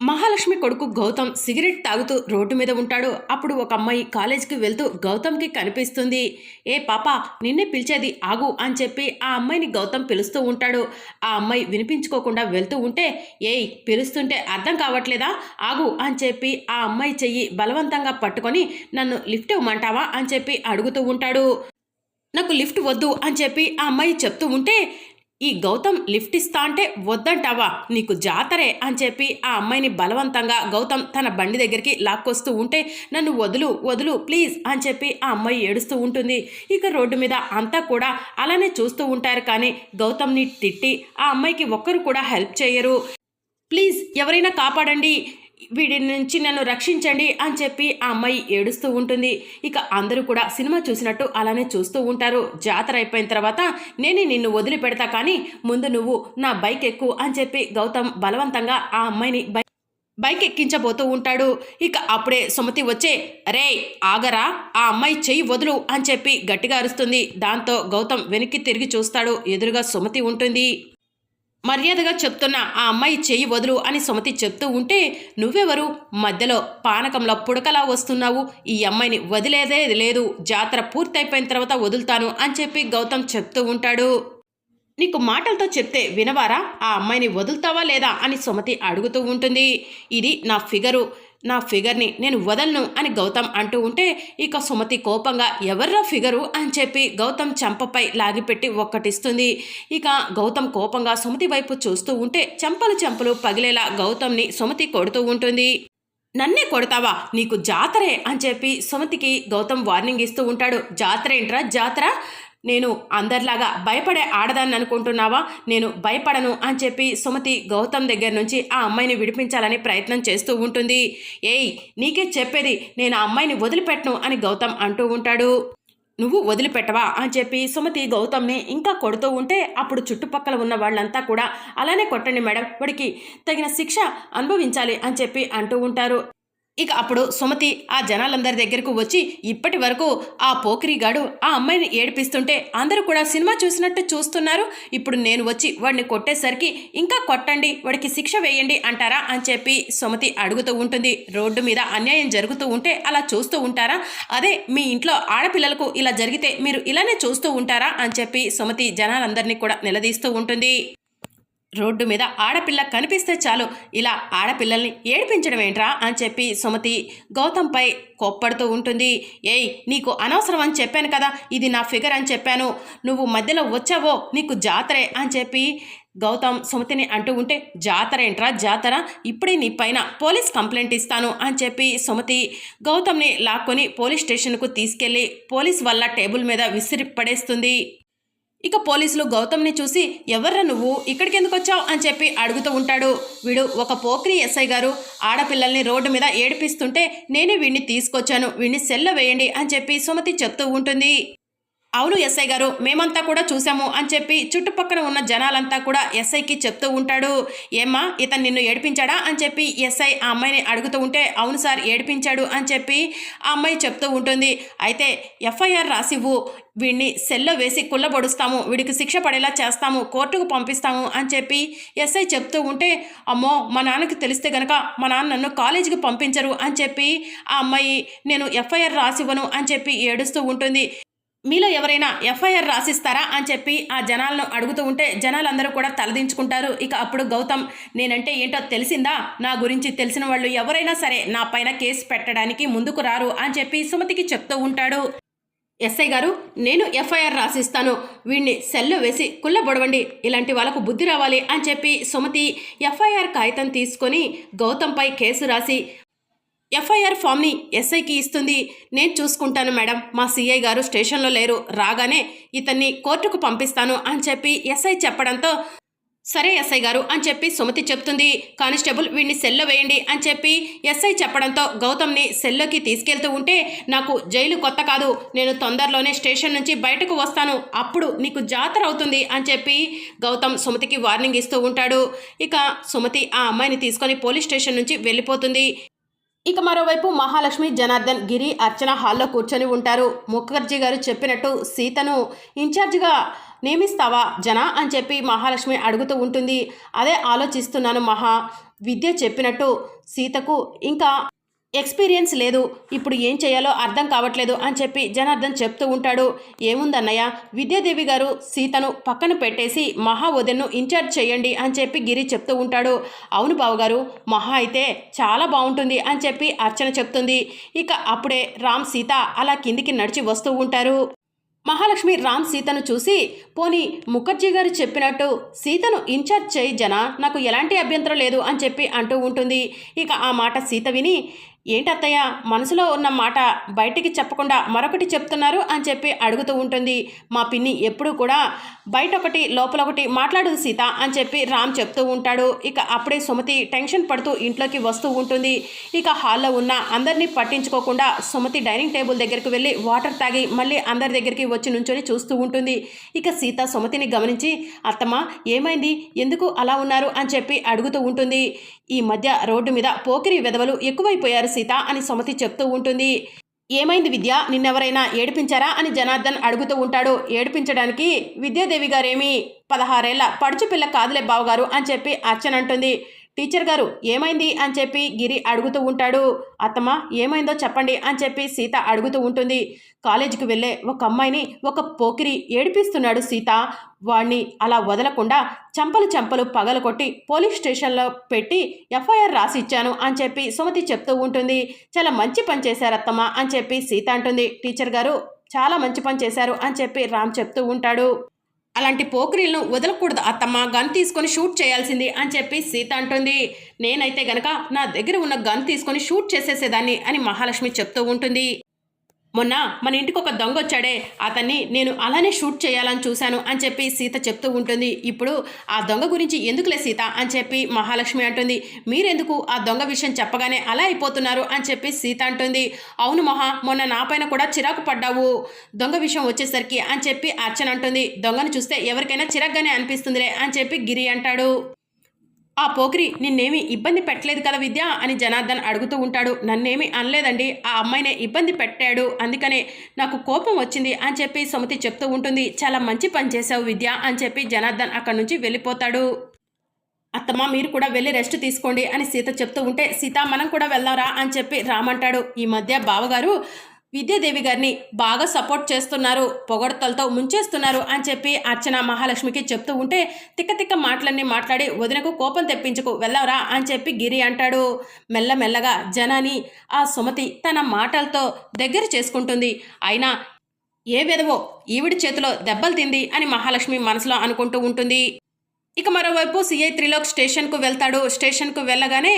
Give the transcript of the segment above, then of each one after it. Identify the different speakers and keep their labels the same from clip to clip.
Speaker 1: మహాలక్ష్మి కొడుకు గౌతమ్ సిగరెట్ తాగుతూ రోడ్డు మీద ఉంటాడు. అప్పుడు ఒక అమ్మాయి కాలేజీకి వెళ్తూ గౌతమ్కి కనిపిస్తుంది. ఏ పాప నిన్నే పిలిచేది ఆగు అని చెప్పి ఆ అమ్మాయిని గౌతమ్ పిలుస్తూ ఉంటాడు. ఆ అమ్మాయి వినిపించుకోకుండా వెళ్తూ ఉంటే ఏయ్ పిలుస్తుంటే అర్థం కావట్లేదా? ఆగు అని చెప్పి ఆ అమ్మాయి చెయ్యి బలవంతంగా పట్టుకొని నన్ను లిఫ్ట్ ఇవ్వమంటావా? అని చెప్పి అడుగుతూ ఉంటాడు. నాకు లిఫ్ట్ వద్దు అని చెప్పి ఆ అమ్మాయి చెప్తూ ఉంటే ఈ గౌతమ్ లిఫ్ట్ ఇస్తా అంటే వద్దంటావా? నీకు జాతరే అని చెప్పి ఆ అమ్మాయిని బలవంతంగా గౌతమ్ తన బండి దగ్గరికి లాక్కొస్తూ ఉంటే నన్ను వదులు వదులు ప్లీజ్ అని చెప్పి ఆ అమ్మాయి ఏడుస్తూ ఉంటుంది. ఇక రోడ్డు మీద అంతా కూడా అలానే చూస్తూ ఉంటారు కానీ గౌతమ్ని తిట్టి ఆ అమ్మాయికి ఒక్కరు కూడా హెల్ప్ చేయరు. ప్లీజ్ ఎవరైనా కాపాడండి. వీడి నుంచి నన్ను రక్షించండి అని చెప్పి ఆ అమ్మాయి ఏడుస్తూ ఉంటుంది. ఇక అందరూ కూడా సినిమా చూసినట్టు అలానే చూస్తూ ఉంటారు. జాతర అయిపోయిన తర్వాత నేనే నిన్ను వదిలిపెడతా కానీ ముందు నువ్వు నా బైక్ ఎక్కు అని చెప్పి గౌతమ్ బలవంతంగా ఆ అమ్మాయిని బైక్ బైక్ ఎక్కించబోతూ ఉంటాడు. ఇక అప్పుడే సుమతి వచ్చే రే ఆగరా ఆ అమ్మాయి చెయ్యి వదులు అని చెప్పి గట్టిగా అరుస్తుంది. దాంతో గౌతమ్ వెనక్కి తిరిగి చూస్తాడు. ఎదురుగా సుమతి ఉంటుంది. మర్యాదగా చెప్తున్న ఆ అమ్మాయి చెయ్యి వదులు అని సుమతి చెప్తూ ఉంటే నువ్వెవరు? మధ్యలో పానకంలో పుడకలా వస్తున్నావు. ఈ అమ్మాయిని వదిలేదే లేదు. జాతర పూర్తయిపోయిన తర్వాత వదులుతాను అని చెప్పి గౌతమ్ చెప్తూ ఉంటాడు. నీకు మాటలతో చెప్తే వినవారా? ఆ అమ్మాయిని వదులుతావా లేదా? అని సుమతి అడుగుతూ ఉంటుంది. ఇది నా ఫిగరు. నా ఫిగర్ని నేను వదలను అని గౌతమ్ అంటూ ఉంటే ఇక సుమతి కోపంగా ఎవర్రా ఫిగరు అని చెప్పి గౌతమ్ చెంపపై లాగిపెట్టి ఒక్కటిస్తుంది. ఇక గౌతమ్ కోపంగా సుమతి వైపు చూస్తూ ఉంటే చెంపలు చెంపలు పగిలేలా గౌతమ్ని సుమతి కొడుతూ ఉంటుంది. నన్నే కొడతావా? నీకు జాతరే అని చెప్పి సుమతికి గౌతమ్ వార్నింగ్ ఇస్తూ ఉంటాడు. జాతర ఏంట్రా? జాతర? నేను అందరిలాగా భయపడే ఆడదాన్ని అనుకుంటున్నావా? నేను భయపడను అని చెప్పి సుమతి గౌతమ్ దగ్గర నుంచి ఆ అమ్మాయిని విడిపించాలని ప్రయత్నం చేస్తూ ఉంటుంది. ఏయ్ నీకే చెప్పేది నేను ఆ అమ్మాయిని వదిలిపెట్టను అని గౌతమ్ అంటూ ఉంటాడు. నువ్వు వదిలిపెట్టవా? అని చెప్పి సుమతి గౌతమ్ని ఇంకా కొడుతూ ఉంటే అప్పుడు చుట్టుపక్కల ఉన్న వాళ్ళంతా కూడా అలానే కొట్టండి మేడం వాడికి తగిన శిక్ష అనుభవించాలి అని చెప్పి అంటూ ఉంటారు. ఇక అప్పుడు సుమతి ఆ జనాలందరి దగ్గరకు వచ్చి ఇప్పటి వరకు ఆ పోకిరిగాడు ఆ అమ్మాయిని ఏడిపిస్తుంటే అందరూ కూడా సినిమా చూసినట్టు చూస్తున్నారు. ఇప్పుడు నేను వచ్చి వాడిని కొట్టేసరికి ఇంకా కొట్టండి వాడికి శిక్ష వేయండి అంటారా అని చెప్పి సుమతి అడుగుతూ ఉంటుంది. రోడ్డు మీద అన్యాయం జరుగుతూ ఉంటే అలా చూస్తూ ఉంటారా? అదే మీ ఇంట్లో ఆడపిల్లలకు ఇలా జరిగితే మీరు ఇలానే చూస్తూ ఉంటారా? అని చెప్పి సుమతి జనాలందరినీ కూడా నిలదీస్తూ ఉంటుంది. రోడ్డు మీద ఆడపిల్ల కనిపిస్తే చాలు. ఇలా ఆడపిల్లల్ని ఏడిపించడం ఏంట్రా అని చెప్పి సుమతి గౌతంపై కోప్పడుతూ ఉంటుంది. ఏయ్ నీకు అనవసరం అని చెప్పాను కదా ఇది నా ఫిగర్ అని చెప్పాను. నువ్వు మధ్యలో వచ్చావో నీకు జాతరే అని చెప్పి గౌతమ్ సుమతిని అంటూ ఉంటే జాతర ఏంట్రా జాతర? ఇప్పుడే నీ పైన పోలీస్ కంప్లైంట్ ఇస్తాను అని చెప్పి సుమతి గౌతమ్ని లాక్కొని పోలీస్ స్టేషన్కు తీసుకెళ్ళి పోలీస్ వల్ల టేబుల్ మీద విసిరి పడేస్తుంది ఇక పోలీసులు గౌతమ్ని చూసి ఎవర్రా నువ్వు? ఇక్కడికి ఎందుకు వచ్చావు అని చెప్పి అడుగుతూ ఉంటాడు. వీడు ఒక పోక్రి ఎస్ఐ గారు. ఆడపిల్లల్ని రోడ్డు మీద ఏడిపిస్తుంటే నేనే వీడిని తీసుకొచ్చాను. వీడిని సెల్ల వేయండి అని చెప్పి సుమతి చెప్తూ ఉంటుంది. అవును ఎస్ఐ గారు మేమంతా కూడా చూసాము అని చెప్పి చుట్టుపక్కల ఉన్న జనాలంతా కూడా ఎస్ఐకి చెప్తూ ఉంటాడు. ఏమ్మా ఇతను నిన్ను ఏడిపించాడా? అని చెప్పి ఎస్ఐ ఆ అమ్మాయిని అడుగుతూ ఉంటే అవును సార్ ఏడిపించాడు అని చెప్పి ఆ అమ్మాయి చెప్తూ ఉంటుంది. అయితే ఎఫ్ఐఆర్ రాసివ్వు. వీడిని సెల్లో వేసి కుల్లబొడుస్తాము వీడికి శిక్ష పడేలా చేస్తాము కోర్టుకు పంపిస్తాము అని చెప్పి ఎస్ఐ చెప్తూ ఉంటే అమ్మో మా నాన్నకి తెలిస్తే గనక మా నాన్న నన్ను కాలేజీకి పంపించరు అని చెప్పి ఆ అమ్మాయి నేను ఎఫ్ఐఆర్ రాసివ్వను అని చెప్పి ఏడుస్తూ ఉంటుంది. మీలో ఎవరైనా ఎఫ్ఐఆర్ రాసిస్తారా అని చెప్పి ఆ జనాలను అడుగుతూ ఉంటే జనాలందరూ కూడా తలదించుకుంటారు. ఇక అప్పుడు గౌతమ్ నేనంటే ఏంటో తెలిసిందా? నా గురించి తెలిసిన వాళ్ళు ఎవరైనా సరే నా పైన కేసు పెట్టడానికి ముందుకు రారు అని చెప్పి సుమతికి చెప్తూ ఉంటాడు. ఎస్ఐ గారు నేను ఎఫ్ఐఆర్ రాసిస్తాను. వీడిని సెల్లో వేసి కుళ్ళబొడవండి. ఇలాంటి వాళ్ళకు బుద్ధి రావాలి అని చెప్పి సుమతి ఎఫ్ఐఆర్ కాగితం తీసుకొని గౌతంపై కేసు రాసి ఎఫ్ఐఆర్ ఫామ్ని ఎస్ఐకి ఇస్తుంది. నేను చూసుకుంటాను మేడం. మా సిఐ గారు స్టేషన్లో లేరు. రాగానే ఇతన్ని కోర్టుకు పంపిస్తాను అని చెప్పి ఎస్ఐ చెప్పడంతో సరే ఎస్ఐ గారు అని చెప్పి సుమతి చెప్తుంది. కానిస్టేబుల్ వీడిని సెల్లో వేయండి అని చెప్పి ఎస్ఐ చెప్పడంతో గౌతమ్ని సెల్లోకి తీసుకెళ్తూ ఉంటే నాకు జైలు కొత్త కాదు. నేను తొందరలోనే స్టేషన్ నుంచి బయటకు వస్తాను. అప్పుడు నీకు జాతర అవుతుంది అని చెప్పి గౌతమ్ సుమతికి వార్నింగ్ ఇస్తూ ఉంటాడు. ఇక సుమతి ఆ అమ్మాయిని తీసుకొని పోలీస్ స్టేషన్ నుంచి వెళ్ళిపోతుంది. ఇక మరోవైపు మహాలక్ష్మి జనార్దన్ గిరి అర్చన హాల్లో కూర్చొని ఉంటారు. ముఖర్జీ గారు చెప్పినట్టు సీతను ఇన్ఛార్జిగా నియమిస్తావా జనా అని చెప్పి మహాలక్ష్మి అడుగుతూ ఉంటుంది. అదే ఆలోచిస్తున్నాను మహా. విద్య చెప్పినట్టు సీతకు ఇంకా ఎక్స్పీరియన్స్ లేదు. ఇప్పుడు ఏం చేయాలో అర్థం కావట్లేదు అని చెప్పి జనార్దన్ చెప్తూ ఉంటాడు. ఏముందన్నయ్య? విద్యాదేవి గారు సీతను పక్కన పెట్టేసి మహా వదిన్ను ఇన్ఛార్జ్ చేయండి అని చెప్పి గిరి చెప్తూ ఉంటాడు. అవును బావగారు మహా అయితే చాలా బాగుంటుంది అని చెప్పి అర్చన చెప్తుంది. ఇక అప్పుడే రామ్ సీత అలా కిందికి నడిచి వస్తూ ఉంటారు. మహాలక్ష్మి రామ్ సీతను చూసి పోనీ ముఖర్జీ గారు చెప్పినట్టు సీతను ఇన్ఛార్జ్ చేయి జన నాకు ఎలాంటి అభ్యంతరం లేదు అని చెప్పి అంటూ ఉంటుంది. ఇక ఆ మాట సీత విని ఏంటత్తయ్య మనసులో ఉన్న మాట బయటికి చెప్పకుండా మరొకటి చెప్తున్నారు అని చెప్పి అడుగుతూ ఉంటుంది. మా పిన్ని ఎప్పుడూ కూడా బయట ఒకటి లోపల ఒకటి మాట్లాడు సీత అని చెప్పి రామ్ చెప్తూ ఉంటాడు. ఇక అప్పుడే సుమతి టెన్షన్ పడుతూ ఇంట్లోకి వస్తూ ఉంటుంది. ఇక హాల్లో ఉన్న అందరినీ పట్టించుకోకుండా సుమతి డైనింగ్ టేబుల్ దగ్గరికి వెళ్ళి వాటర్ తాగి మళ్ళీ అందరి దగ్గరికి వచ్చి నుంచొని చూస్తూ ఉంటుంది. ఇక సీత సుమతిని గమనించి అత్తమ్మ ఏమైంది? ఎందుకు అలా ఉన్నారు? అని చెప్పి అడుగుతూ ఉంటుంది. ఈ మధ్య రోడ్డు మీద పోకిరి వెదవలు ఎక్కువైపోయారు సీత అని సుమతి చెప్తూ ఉంటుంది. ఏమైంది విద్య? నిన్నెవరైనా ఏడిపించారా? అని జనార్దన్ అడుగుతూ ఉంటాడు. ఏడిపించడానికి విద్యాదేవి గారేమి పదహారేళ్ళ పడుచు పిల్ల కాదులే బావగారు అని చెప్పి అర్చన అంటుంది. టీచర్ గారు ఏమైంది అని చెప్పి గిరి అడుగుతూ ఉంటాడు. అత్తమ్మ ఏమైందో చెప్పండి అని చెప్పి సీత అడుగుతూ ఉంటుంది. కాలేజీకి వెళ్ళే ఒక అమ్మాయిని ఒక పోకిరి ఏడిపిస్తున్నాడు సీత. వాణ్ణి అలా వదలకుండా చంపలు చంపలు పగలు కొట్టి పోలీస్ స్టేషన్లో పెట్టి ఎఫ్ఐఆర్ రాసి ఇచ్చాను అని చెప్పి సుమతి చెప్తూ ఉంటుంది. చాలా మంచి పని చేశారు అత్తమ్మ అని చెప్పి సీత అంటుంది. టీచర్ గారు చాలా మంచి పని చేశారు అని చెప్పి రామ్ చెప్తూ ఉంటాడు. అలాంటి పోకిరీలను వదలకూడదు. అత్తమ్మ గన్ తీసుకొని షూట్ చేయాల్సింది అని చెప్పి సీత అంటుంది. నేనైతే గనక నా దగ్గర ఉన్న గన్ తీసుకొని షూట్ చేసేసేదాన్ని అని మహాలక్ష్మి చెప్తూ ఉంటుంది. మొన్న మన ఇంటికి ఒక దొంగ వచ్చాడే. అతన్ని నేను అలానే షూట్ చేయాలని చూశాను అని చెప్పి సీత చెప్తూ ఉంటుంది. ఇప్పుడు ఆ దొంగ గురించి ఎందుకులే సీత అని చెప్పి మహాలక్ష్మి అంటుంది. మీరెందుకు ఆ దొంగ విషయం చెప్పగానే అలా అయిపోతున్నారు అని చెప్పి సీత అంటుంది. అవును మహా మొన్న నా పైన కూడా చిరాకు పడ్డావు. దొంగ విషయం వచ్చేసరికి అని చెప్పి అర్చన అంటుంది. దొంగను చూస్తే ఎవరికైనా చిరాగ్గానే అనిపిస్తుందిలే అని చెప్పి గిరి అంటాడు. ఆ పోకిరి నిన్నేమి ఇబ్బంది పెట్టలేదు కదా విద్య? అని జనార్దన్ అడుగుతూ ఉంటాడు. నన్నేమి అనలేదండి. ఆ అమ్మాయినే ఇబ్బంది పెట్టాడు. అందుకనే నాకు కోపం వచ్చింది అని చెప్పి సుమతి చెప్తూ ఉంటుంది. చాలా మంచి పని చేశావు విద్య అని చెప్పి జనార్దన్ అక్కడి నుంచి వెళ్ళిపోతాడు. అత్తమ్మ మీరు కూడా వెళ్ళి రెస్ట్ తీసుకోండి అని సీత చెప్తూ ఉంటే సీత మనం కూడా వెళ్దాంరా అని చెప్పి రామంటాడు. ఈ మధ్య బావగారు విద్యాదేవి గారిని బాగా సపోర్ట్ చేస్తున్నారు పొగడతలతో ముంచేస్తున్నారు అని చెప్పి అర్చన మహాలక్ష్మికి చెప్తూ ఉంటే తిక్క తిక్క మాటలన్నీ మాట్లాడి వదినకు కోపం తెప్పించుకు వెళ్ళవరా అని చెప్పి గిరి అంటాడు. మెల్లమెల్లగా జనాని ఆ సుమతి తన మాటలతో దగ్గర చేసుకుంటుంది. అయినా ఏ విధవో ఈవిడి చేతిలో దెబ్బలు తింది అని మహాలక్ష్మి మనసులో అనుకుంటూ ఉంటుంది. ఇక మరోవైపు సిఐ త్రిలోక్ స్టేషన్కు వెళ్తాడు. స్టేషన్కు వెళ్ళగానే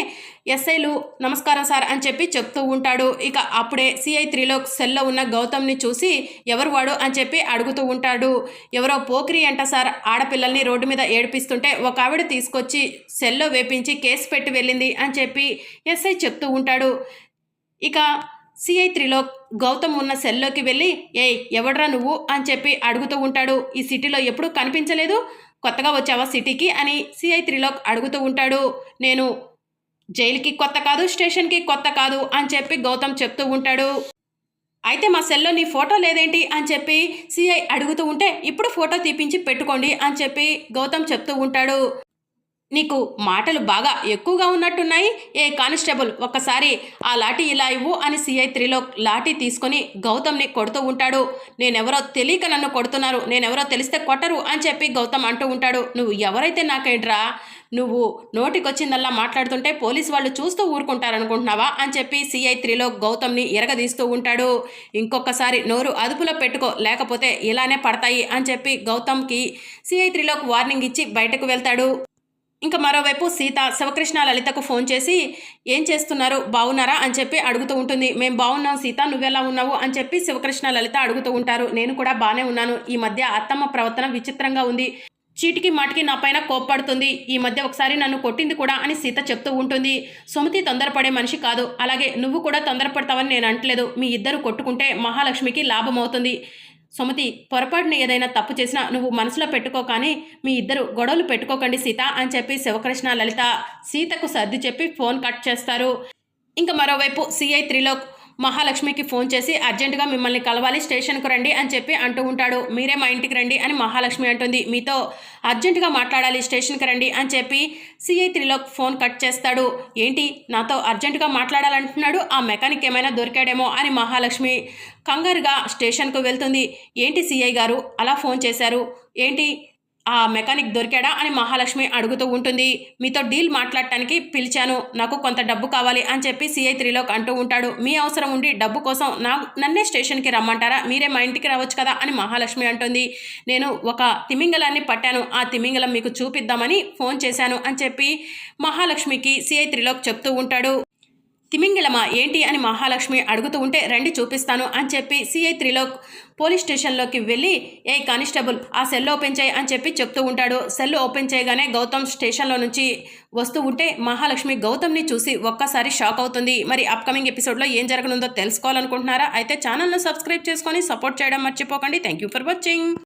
Speaker 1: ఎస్ఐలు నమస్కారం సార్ అని చెప్పి చెప్తూ ఉంటాడు. ఇక అప్పుడే సిఐ త్రిలోక్ సెల్లో ఉన్న గౌతమ్ని చూసి ఎవరు వాడు అని చెప్పి అడుగుతూ ఉంటాడు. ఎవరో పోకిరి అంట సార్. ఆడపిల్లల్ని రోడ్డు మీద ఏడిపిస్తుంటే ఒక ఆవిడ తీసుకొచ్చి సెల్లో వేపించి కేసు పెట్టి వెళ్ళింది అని చెప్పి ఎస్ఐ చెప్తూ ఉంటాడు. ఇక సిఐ త్రిలోక్ గౌతమ్ ఉన్న సెల్లోకి వెళ్ళి ఏయ్ ఎవడ్రా నువ్వు? అని చెప్పి అడుగుతూ ఉంటాడు. ఈ సిటీలో ఎప్పుడూ కనిపించలేదు. కొత్తగా వచ్చావా సిటీకి అని సిఐ త్రిలోక్ అడుగుతూ ఉంటాడు. నేను జైలుకి కొత్త కాదు స్టేషన్కి కొత్త కాదు అని చెప్పి గౌతమ్ చెప్తూ ఉంటాడు. అయితే మా సెల్లో నీ ఫోటో లేదేంటి అని చెప్పి సిఐ అడుగుతూ ఉంటే ఇప్పుడు ఫోటో తీపించి పెట్టుకోండి అని చెప్పి గౌతమ్ చెప్తూ ఉంటాడు. నీకు మాటలు బాగా ఎక్కువగా ఉన్నట్టున్నాయి. ఏ కానిస్టేబుల్ ఒక్కసారి ఆ లాఠీ ఇలా ఇవ్వు అని సిఐ త్రీలో లాఠీ తీసుకొని గౌతమ్ని కొడుతూ ఉంటాడు. నేనెవరో తెలియక నన్ను కొడుతున్నారు. నేనెవరో తెలిస్తే కొట్టరు అని చెప్పి గౌతమ్ అంటూ ఉంటాడు. నువ్వు ఎవరైతే నాకేంట్రా నువ్వు నోటికొచ్చిందల్లా మాట్లాడుతుంటే పోలీస్ వాళ్ళు చూస్తూ ఊరుకుంటారనుకుంటున్నావా అని చెప్పి సిఐ త్రీలో గౌతమ్ని ఎరగదీస్తూ ఉంటాడు. ఇంకొకసారి నోరు అదుపులో పెట్టుకో లేకపోతే ఇలానే పడతాయి అని చెప్పి గౌతమ్కి సిఐ త్రీలోకి వార్నింగ్ ఇచ్చి బయటకు వెళ్తాడు. ఇంకా మరోవైపు సీత శివకృష్ణ లలితకు ఫోన్ చేసి ఏం చేస్తున్నారు? బాగున్నారా అని చెప్పి అడుగుతూ ఉంటుంది. మేము బాగున్నాం సీత నువ్వెలా ఉన్నావు? అని చెప్పి శివకృష్ణ లలిత అడుగుతూ ఉంటారు. నేను కూడా బాగానే ఉన్నాను. ఈ మధ్య అత్తమ్మ ప్రవర్తన విచిత్రంగా ఉంది. చీటికి మాటికి నా పైన కోప్పడుతుంది. ఈ మధ్య ఒకసారి నన్ను కొట్టింది కూడా అని సీత చెప్తూ ఉంటుంది. సుమతి తొందరపడే మనిషి కాదు. అలాగే నువ్వు కూడా తొందరపడతావని నేను అంటలేదు మీ ఇద్దరు కొట్టుకుంటే మహాలక్ష్మికి లాభం అవుతుంది సుమతి పొరపాటున ఏదైనా తప్పు చేసినా నువ్వు మనసులో పెట్టుకో కానీ మీ ఇద్దరు గొడవలు పెట్టుకోకండి సీత అని చెప్పి శివకృష్ణ లలిత సీతకు సర్ది చెప్పి ఫోన్ కట్ చేస్తారు. ఇంకా మరోవైపు సిఐ త్రిలోక్ మహాలక్ష్మికి ఫోన్ చేసి అర్జెంటుగా మిమ్మల్ని కలవాలి స్టేషన్కు రండి అని చెప్పి అంటూ ఉంటాడు. మీరే మా ఇంటికి రండి అని మహాలక్ష్మి అంటుంది. మీతో అర్జెంటుగా మాట్లాడాలి స్టేషన్కి రండి అని చెప్పి సిఐ త్రిలోక్ ఫోన్ కట్ చేస్తాడు. ఏంటి? నాతో అర్జెంటుగా మాట్లాడాలంటున్నాడు? ఆ మెకానిక్ ఏమైనా దొరికాడేమో అని మహాలక్ష్మి కంగారుగా స్టేషన్కు వెళ్తుంది. ఏంటి సిఐ గారు? అలా ఫోన్ చేశారు. ఏంటి? ఆ మెకానిక్ దొరికాడా అని మహాలక్ష్మి అడుగుతూ ఉంటుంది. మీతో డీల్ మాట్లాడటానికి పిలిచాను. నాకు కొంత డబ్బు కావాలి అని చెప్పి సిఐ త్రీలోకి అంటూ ఉంటాడు. మీ అవసరం ఉండి డబ్బు కోసం నా నన్నే స్టేషన్కి రమ్మంటారా? మీరే మా ఇంటికి రావచ్చు కదా అని మహాలక్ష్మి అంటుంది. నేను ఒక తిమింగలాన్ని పట్టాను. ఆ తిమింగలం మీకు చూపిద్దామని ఫోన్ చేశాను అని చెప్పి మహాలక్ష్మికి సిఐ త్రీలోకి చెప్తూ ఉంటాడు. తిమింగిలమా ఏంటి అని మహాలక్ష్మి అడుగుతూ ఉంటే రండి చూపిస్తాను అని చెప్పి సిఐ త్రిలోక్ పోలీస్ స్టేషన్లోకి వెళ్ళి ఏ కానిస్టేబుల్ ఆ సెల్ ఓపెన్ చేయి అని చెప్పి చెప్తూ ఉంటాడు. సెల్ ఓపెన్ చేయగానే గౌతమ్ స్టేషన్లో నుంచి వస్తూ ఉంటే మహాలక్ష్మి గౌతమ్ని చూసి ఒక్కసారి షాక్ అవుతుంది. మరి అప్కమింగ్ ఎపిసోడ్లో ఏం జరగనుందో తెలుసుకోవాలనుకుంటున్నారా? అయితే ఛానల్ను సబ్స్క్రైబ్ చేసుకొని సపోర్ట్ చేయడం మర్చిపోకండి. Thank you for watching.